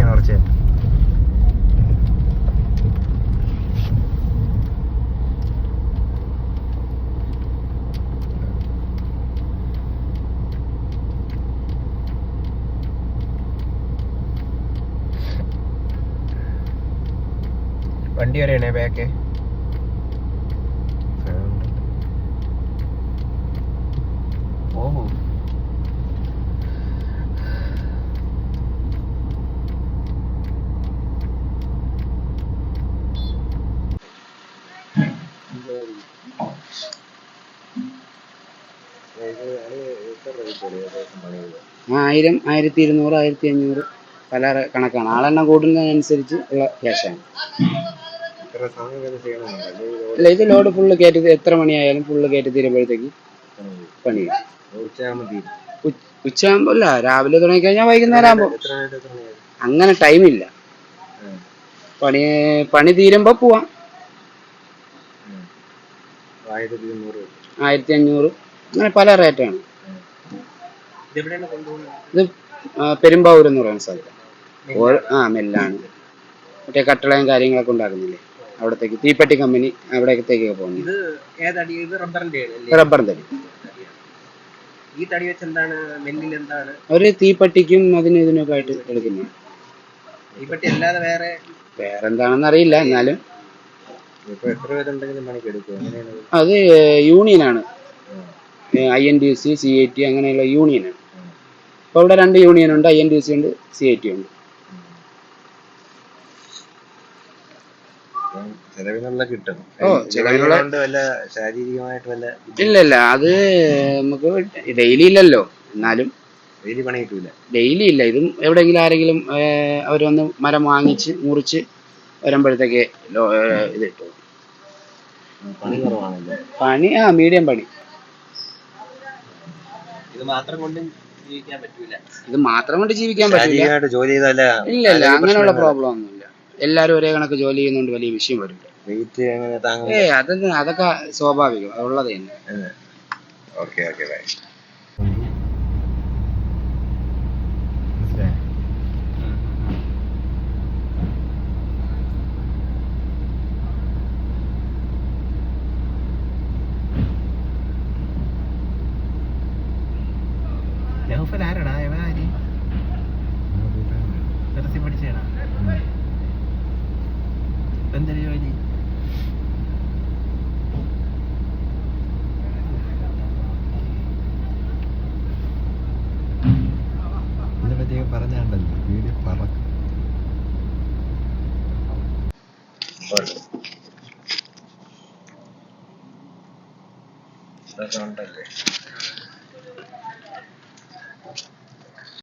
ചെയ്യണം കുറച്ച് വണ്ടി വരെയാണേ ബാക്ക് ഓഹോ ആയിരം ആയിരത്തി ഇരുന്നൂറ് ആയിരത്തി അഞ്ഞൂറ് പല കണക്കാണ്. ആളെണ്ണം കൂടുന്നതിനനുസരിച്ച് ഉള്ള ക്യാഷാണ് അല്ല ഇത് ലോഡ് ഫുള്ള് കയറ്റി എത്ര മണിയായാലും ഫുള്ള് കയറ്റി തീരുമ്പോഴത്തേക്ക് പണി ഉച്ചയാകുമ്പോ അല്ല രാവിലെ തുടങ്ങി കഴിഞ്ഞാൽ വൈകുന്നേരം ആകുമ്പോൾ നേരം അങ്ങനെ ടൈമില്ല ഇല്ല. പണി പണി തീരുമ്പോ പോവാം. ആയിരത്തി. അഞ്ഞൂറ് അങ്ങനെ പല റേറ്റാണ് ഇത് പെരുമ്പാവൂർ എന്ന് പറയുന്ന സ്ഥലത്ത്. ആ മെല്ലാണ്. മറ്റേ കട്ടളയും കാര്യങ്ങളൊക്കെ ഉണ്ടാക്കുന്നില്ലേ? അവിടത്തേക്ക് തീപ്പെട്ടി കമ്പനി അവിടത്തേക്കൊക്കെ പോകുന്നു റബ്ബർ തടി ഈ തടി വെച്ച് എന്താണ് മെല്ലിൽ എന്താണ്? ഒരു തീപ്പെട്ടിക്കും അതിനും ഇതിനൊക്കെ ആയിട്ട് എടുക്കുന്നു തീപ്പെട്ടി അല്ലാതെ വേറെ വേറെ എന്താണെന്ന് അറിയില്ല എന്നാലും അത് യൂണിയനാണ് I N D C C I T അങ്ങനെയുള്ള യൂണിയനാണ് അപ്പോൾ ഇവിടെ രണ്ട് യൂണിയൻ ഉണ്ട് ഐ എൻ ഡി സി ഉണ്ട് സി ഐ ടി ഉണ്ട്. ഇല്ലല്ല ഇല്ല ഇല്ല. അത് നമുക്ക് ഡെയിലി ഇല്ലല്ലോ എന്നാലും. ഡെയിലി പണി കിട്ടൂല. ഡെയിലി ഇല്ല. ഇതും എവിടെയെങ്കിലും ആരെങ്കിലും അവർ വന്ന് മരം വാങ്ങിച്ച് മുറിച്ച് വരുമ്പോഴത്തേക്ക് ഇത് കിട്ടും. പണി കുറവാണല്ലോ. പണി ആ മീഡിയം പണി. ഇത് മാത്രം കൊണ്ടും ജീവിക്കാൻ പറ്റൂല. ഇത് മാത്രം കൊണ്ട് ജീവിക്കാൻ പറ്റില്ല ശാരീരികമായിട്ട് ജോലി ചെയ്താല ഇല്ല ഇല്ല അങ്ങനെയുള്ള പ്രോബ്ലം ഒന്നുമില്ല എല്ലാരും ഒരേ കണക്ക് ജോലി ചെയ്യുന്നോണ്ട് വലിയ വിഷയം വരില്ല. വെയിറ്റ് അങ്ങനെ താങ്ങും ഏ അതൊന്നും അതൊക്കെ സ്വാഭാവികം. അതുള്ളത് തന്നെ. ഓക്കെ ഓക്കെ ബൈ നൗഫൽ ആരടാ എവനാരി തെറസി പഠിച്ചേടാ എന്തൊരു ജോലി? ഇതിനെ പറ്റിയൊക്കെ പറഞ്ഞാണ്ടല്ലോ. വീഡിയോ പറക്കും ഉണ്ടല്ലേ? Thank you.